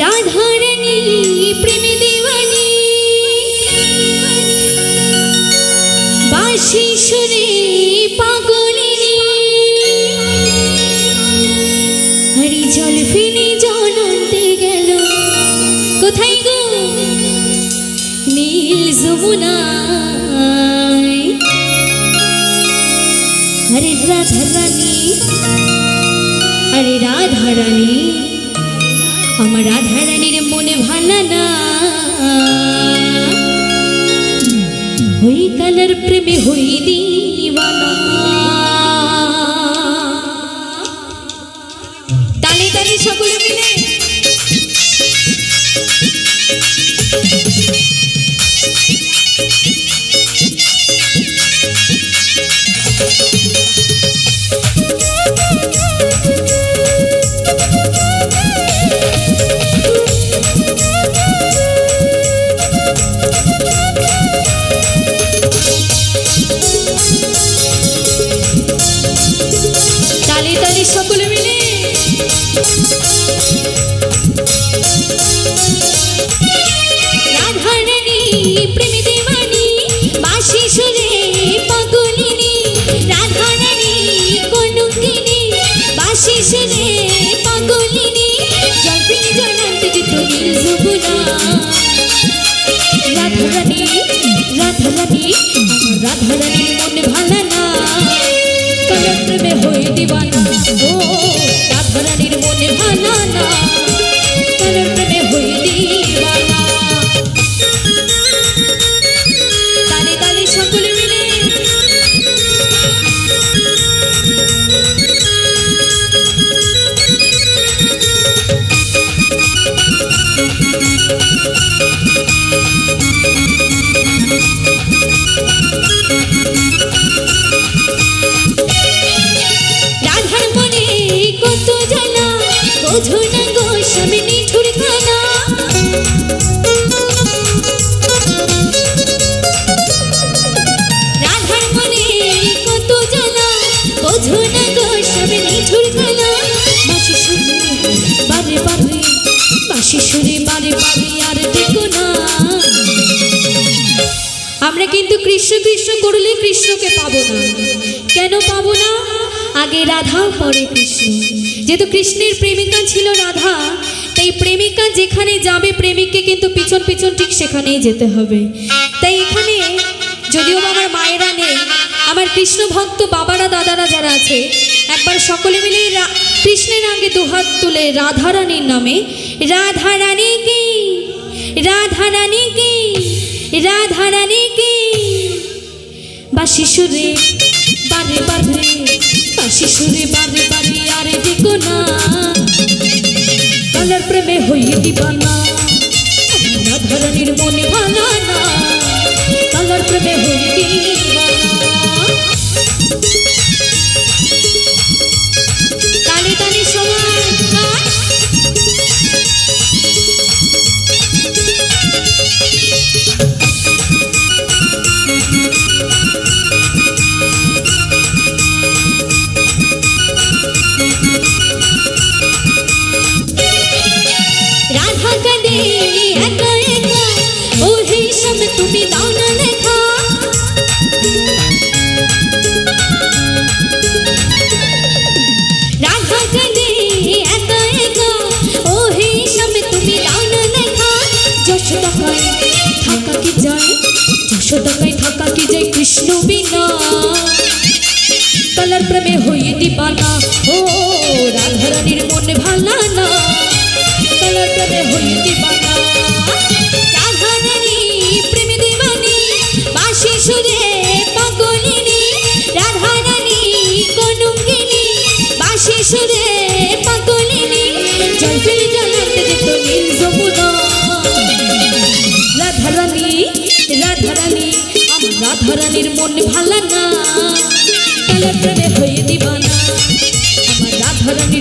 রাধারানী প্রেমে দিওয়ানি। হরি জল গেল। কোথায় গো? নীল যমুনায় হরে রাধারানী আরে রাধারানী আমার রাধারানীর মনে ভালো না হই কালার প্রেমে হই দিওয়ানা সকলে মিলে। রাধারানী, প্রেমে দেওয়ানি বাসি সুরে পাগলিনী রাধারানী কলঙ্কিনী বাসি সুরে পাগলিনী জলপিনি জলান্তে যেত নীল যমুনা রাধারানী রাধারানী আমার রাধারানীর মনে ভালো না কালার প্রেমে হয়ে দিবানা। ও রাধারানীর মনে ভালো না প্রেমে না। আমরা কিন্তু কৃষ্ণ কৃষ্ণ করলে কৃষ্ণকে পাবো না। কেন পাবো না? আগে রাধা, পরে কৃষ্ণ। যেহেতু কৃষ্ণের প্রেমিকা ছিল রাধা, তাই প্রেমিকা যেখানে যাবে, প্রেমিককে কিন্তু পিছন পিছন ঠিক সেখানেই যেতে হবে। তাই এখানে যদিও আমার মায়েরা নেই, আমার কৃষ্ণ ভক্ত বাবারা, দাদারা যারা আছে একবার সকলে মিলে কৃষ্ণের আগে দুহাত তুলে রাধারানীর নামে, রাধারানী কি? রাধারানী কি? রাধারানী কি? বা শিশুরে বারে বারে বা সুরে ও হিসাব তুমি দাও না লেখা। রাধা কাঁদে একা একা ও হিসাব তুমি দাও না লেখা। যশোদা কয় থাকা কি যায়? যশোদা কয় থাকা কি যায় কৃষ্ণ বিনা? কালার প্রেমে হয়ে দিবানা ফেলে জলাতে যেত নীল যমুনা রাধারানী রাধারানী আমার রাধারানীর মন ভালো না প্রেমে হয়ে দিবানা আমার রাধারানীর